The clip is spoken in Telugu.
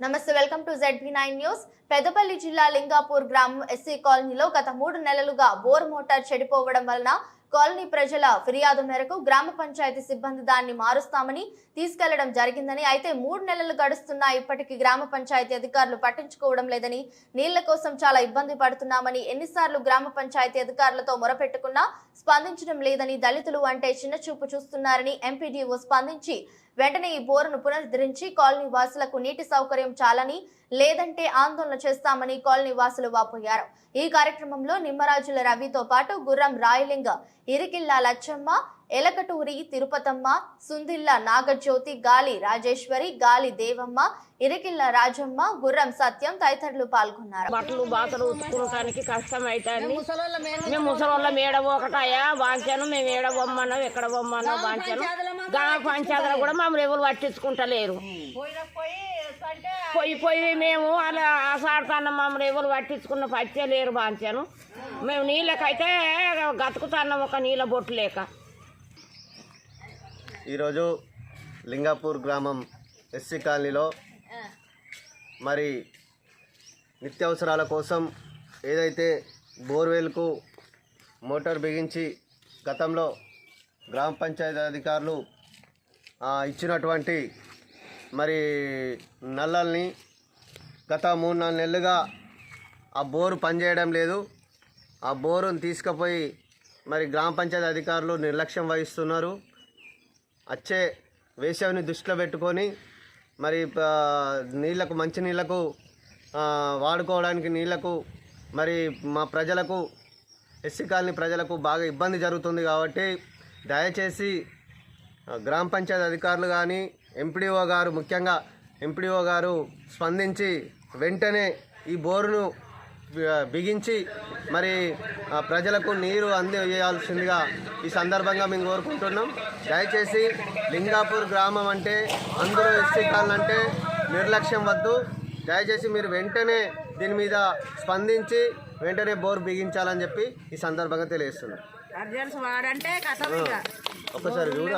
నమస్తే welcome to ZB nine news Peddapalli జిల్లా లింగాపూర్ గ్రామం ఎస్సీ కాలనీలో గత మూడు నెలలుగా బోర్ మోటార్ చెడిపోవడం వలన కాలనీ ప్రజల ఫిర్యాదు మేరకు గ్రామ పంచాయతీ సిబ్బంది దాన్ని మారుస్తామని తీసుకెళ్ళడం జరిగిందని అయితే మూడు నెలలు గడుస్తున్నా ఇప్పటికీ గ్రామ పంచాయతీ అధికారులు పట్టించుకోవడం లేదని నీళ్ళ కోసం చాలా ఇబ్బంది పడుతున్నామని ఎన్నిసార్లు గ్రామ పంచాయతీ అధికారులతో మొరపెట్టుకున్నా స్పందించడం లేదని దళితులు అంటే చిన్నచూపు చూస్తున్నారని ఎంపీడీఓ స్పందించి వెంటనే ఈ బోరును పునరుద్ధరించి కాలనీ వాసులకు నీటి సౌకర్యం చాలని లేదంటే ఆందోళన చేస్తామని కాలనీ వాసులు వాపోయారు. ఈ కార్యక్రమంలో నిమ్మరాజుల రవితో పాటు గుర్రం రాయలింగ ఇరికిల్ల లచ్చమ్మ ఎలకటూరి తిరుపతమ్మ సుందిల్ల నాగజ్యోతి గాలి రాజేశ్వరి గాలి దేవమ్మ ఇరికిల్ల రాజమ్మ గుర్రం సత్యం తదితరులు పాల్గొన్నారు. బట్టలు బాతలు ఉతుక్కోవటానికి కష్టం అవుతుంది మేము ముసలోళ్ళ మేడ ఒకటాయా బాంచాను మేము ఏడ బొమ్మన్నాం ఎక్కడ బొమ్మన్నా బాంచాను. గ్రామ పంచాయతీలో కూడా మమ్మల్ని ఎవరు పట్టించుకుంటలేరు. పోయి పోయి మేము అలా ఆసాడుతున్నాం మమ్మల్ని ఎవరు పట్టించుకున్న పచ్చే లేరు బాంచాను. మేము నీళ్ళకైతే గతుకుతున్నాం ఒక నీళ్ళ బొట్టు లేక. ఈరోజు లింగాపూర్ గ్రామం ఎస్సీ కాలనీలో మరి నిత్యావసరాల కోసం ఏదైతే బోర్వెల్కు మోటార్ బిగించి గతంలో గ్రామ పంచాయతీ అధికారులు ఇచ్చినటువంటి మరి నల్లల్ని గత మూడు నాలుగు నెలలుగా ఆ బోరు పనిచేయడం లేదు. ఆ బోరును తీసుకుపోయి మరి గ్రామ పంచాయతీ అధికారులు నిర్లక్ష్యం వహిస్తున్నారు. వచ్చే వేసవిని దృష్టిలో పెట్టుకొని మరి నీళ్ళకు మంచి నీళ్ళకు వాడుకోవడానికి నీళ్ళకు మరి మా ప్రజలకు ఎస్సీ కాలనీ ప్రజలకు బాగా ఇబ్బంది జరుగుతుంది కాబట్టి దయచేసి గ్రామ పంచాయతీ అధికారులు కానీ ఎంపీడీఓ గారు ముఖ్యంగా ఎంపీడీఓ గారు స్పందించి వెంటనే ఈ బోరును బిగించి మరి ప్రజలకు నీరు అందజేయాల్సిందిగా ఈ సందర్భంగా మేము కోరుకుంటున్నాం. దయచేసి లింగాపూర్ గ్రామం అంటే అందరూ ఎస్సీ అంటే నిర్లక్ష్యం వద్దు. దయచేసి మీరు వెంటనే దీని మీద స్పందించి వెంటనే బోర్ బిగించాలని చెప్పి ఈ సందర్భంగా తెలియజేస్తున్నాం. చూడు.